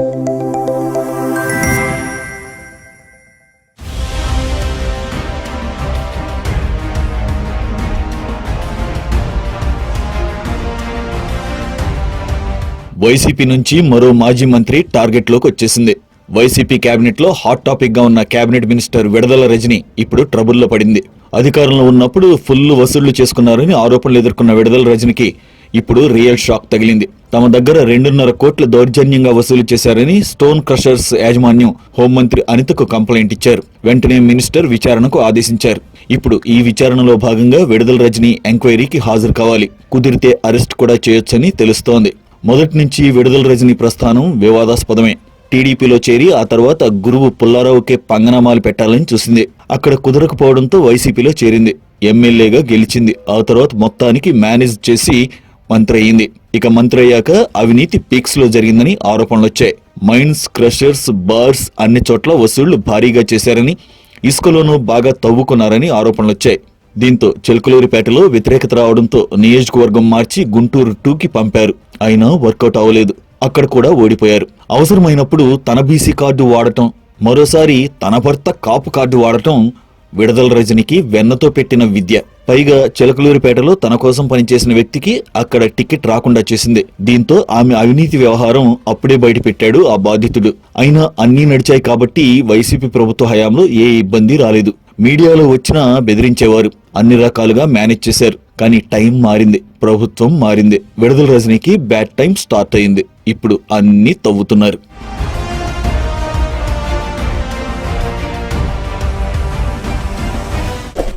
YCP నుంచి మరో మాజీ మంత్రి టార్గెట్లోకి వచ్చేసింది. వైసీపీ కేబినెట్లో హాట్ టాపిక్గా ఉన్న కేబినెట్ మినిస్టర్ విడదల రజని ఇప్పుడు ట్రబుల్లో పడింది. అధికారంలో ఉన్నప్పుడు ఫుల్ వసూళ్ళు చేసుకున్నారని ఆరోపణలు ఎదుర్కొన్న విడదల రజనికి ఇప్పుడు రియల్ షాక్ తగిలింది. తమ దగ్గర రెండున్నర కోట్ల దౌర్జన్యంగా వసూలు చేశారని స్టోన్ క్రషర్స్ యాజమాన్యం హోంమంత్రి అనితకు కంప్లైంట్ ఇచ్చారు. వెంటనే మినిస్టర్ విచారణకు ఆదేశించారు. ఇప్పుడు ఈ విచారణలో భాగంగా విడుదల రజని ఎంక్వైరీకి హాజరు కావాలి. కుదిరితే అరెస్ట్ కూడా చేయొచ్చని తెలుస్తోంది. మొదటి నుంచి విడుదల రజని ప్రస్థానం వివాదాస్పదమే. టీడీపీలో చేరి ఆ తర్వాత గురువు పుల్లారావుకే పంగనామాలు పెట్టాలని చూసింది. అక్కడ కుదరకపోవడంతో వైసీపీలో చేరింది. ఎమ్మెల్యేగా గెలిచింది. ఆ తర్వాత మొత్తానికి మేనేజ్ చేసి మంత్రి అయింది. ఇక మంత్రి అయ్యాక అవినీతి పీక్స్లో జరిగిందని ఆరోపణలు వచ్చాయి. మైన్స్ క్రషర్స్ బార్స్ అన్ని చోట్ల వసూళ్ళు భారీగా చేశారని ఇసుకలోనూ బాగా తవ్వుకున్నారని ఆరోపణలు వచ్చాయి. దీంతో చిలుకలూరిపేటలో వ్యతిరేకత రావడంతో నియోజకవర్గం మార్చి గుంటూరు టూకి పంపారు. అయినా వర్కౌట్ అవ్వలేదు. అక్కడ కూడా ఓడిపోయారు. అవసరమైనప్పుడు తన బీసీ కార్డు వాడటం మరోసారి తన భర్త కాపు కార్డు వాడటం విడదల రజనికి వెన్నతో పెట్టిన విద్య. పైగా చిలకలూరిపేటలో తన కోసం పనిచేసిన వ్యక్తికి అక్కడ టికెట్ రాకుండా చేసింది. దీంతో ఆమె అవినీతి వ్యవహారం అప్పుడే బయటపెట్టాడు ఆ బాధితుడు. అయినా అన్నీ నడిచాయి కాబట్టి వైసీపీ ప్రభుత్వ హయాంలో ఏ ఇబ్బంది రాలేదు. మీడియాలో వచ్చినా బెదిరించేవారు. అన్ని రకాలుగా మేనేజ్ చేశారు. కానీ టైం మారింది. ప్రభుత్వం మారింది. విడుదల రజనీకి బ్యాడ్ టైం స్టార్ట్ అయింది. ఇప్పుడు అన్ని తవ్వుతున్నారు.